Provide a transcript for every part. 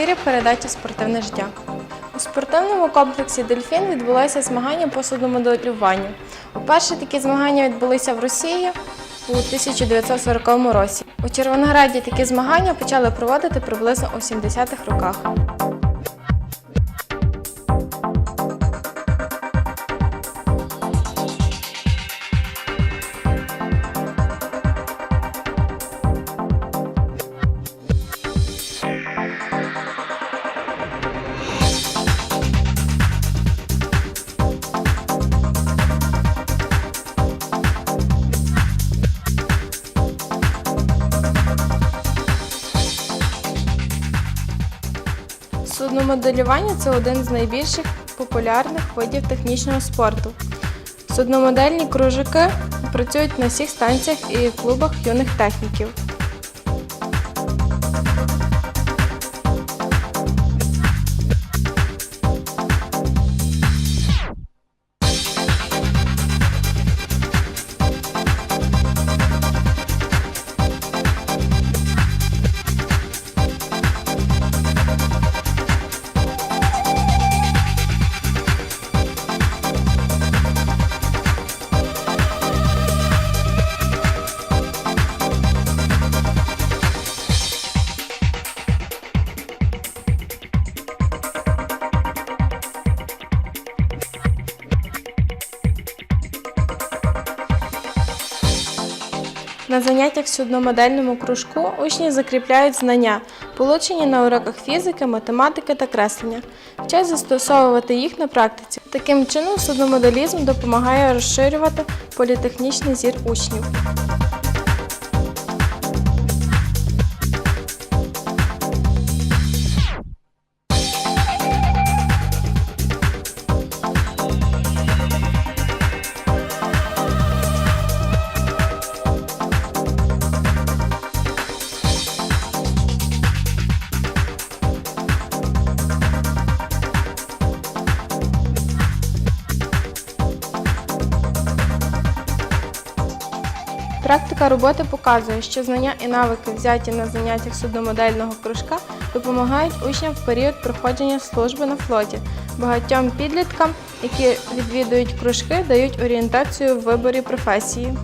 ефірі передача Спортивне життя. У спортивному комплексі Дельфін відбулося змагання по судномоделюванню. Уперше такі змагання відбулися в Росії у 1940 році. У Червонограді такі змагання почали проводити приблизно у 70-х роках. Судномоделювання це один з найбільших популярних видів технічного спорту. Судномодельні кружики працюють на всіх станціях і клубах юних техніків. На заняттях в судномодельному кружку учні закріпляють знання, получені на уроках фізики, математики та креслення, вчать застосовувати їх на практиці. Таким чином, судномоделізм допомагає розширювати політехнічний зір учнів. Роботи показує, що знання і навики, взяті на заняттях судномодельного кружка, допомагають учням в період проходження служби на флоті. Багатьом підліткам, які відвідують кружки, дають орієнтацію в виборі професії.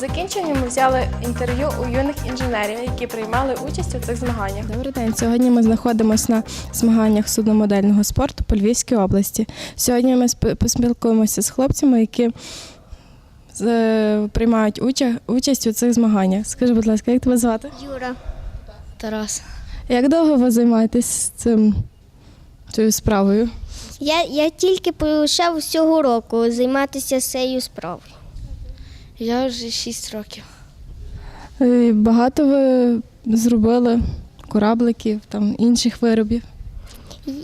Закінченню ми взяли інтерв'ю у юних інженерів, які приймали участь у цих змаганнях. Добрий день. Сьогодні ми знаходимося на змаганнях судномодельного спорту по Львівській області. Сьогодні ми поспілкуємося з хлопцями, які приймають уча- участь у цих змаганнях. Скажи, будь ласка, як тебе звати? Юра. Тарас. Як довго ви займаєтесь цим цією справою? Я, я тільки почав цього року займатися цією справою. Я вже 6 років. Е, Багато ви зробили корабликів, там інших виробів.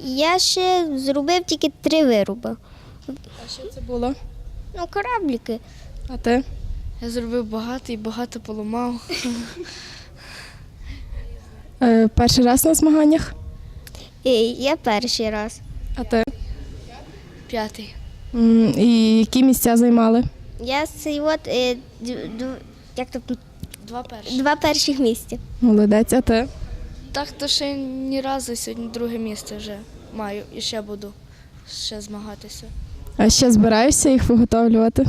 Я ще зробив тільки три вироби. А що це було? Ну, корабліки. А ти? Я зробив багато і багато поламав. Е, Перший раз на змаганнях? Я перший раз. А ти? П'ятий. М, І які місця займали? Я цей от е, д- д- як то, Два перші. два перших місця. Молодець, а ти? Так, то ще ні разу сьогодні друге місце вже маю і ще буду ще змагатися. А ще збираєшся їх виготовлювати?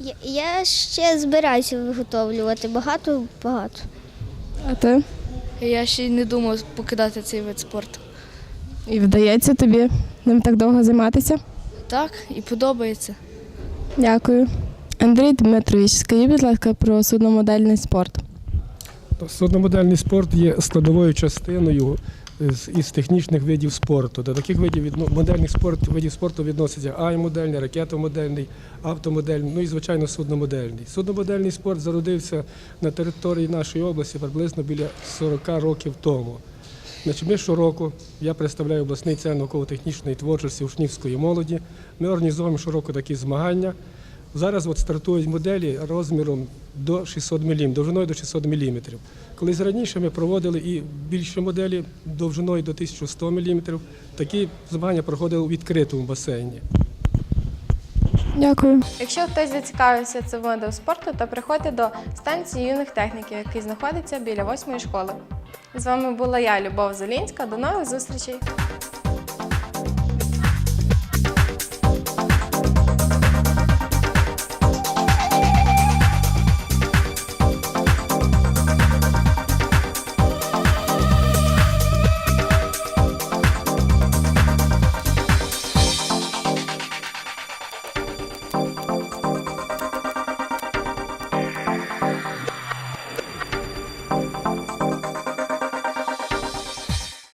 Я, я ще збираюся виготовлювати багато багато. А ти? Я ще й не думав покидати цей вид спорту. І вдається тобі ним так довго займатися? Так, і подобається. Дякую. Андрій Дмитрович, скажіть, будь ласка, про судномодельний спорт. Судномодельний спорт є складовою частиною з- із технічних видів спорту. До таких видів модельних спорт, видів спорту відносяться аймодельний, ракетомодельний, автомодельний, ну і звичайно судномодельний. Судномодельний спорт зародився на території нашої області приблизно біля 40 років тому. Значить, ми щороку, я представляю обласний центр науково-технічної творчості учнівської молоді. Ми організовуємо щороку такі змагання. Зараз от стартують моделі розміром до 600 мм, довжиною до 600 мм. Колись раніше ми проводили і більші моделі довжиною до 1100 мм. Такі змагання проходили у відкритому басейні. Дякую. Якщо хтось зацікавився цим видом спорту, то приходьте до станції юних техніків, який знаходиться біля восьмої школи. З вами була я, Любов Зелінська. До нових зустрічей!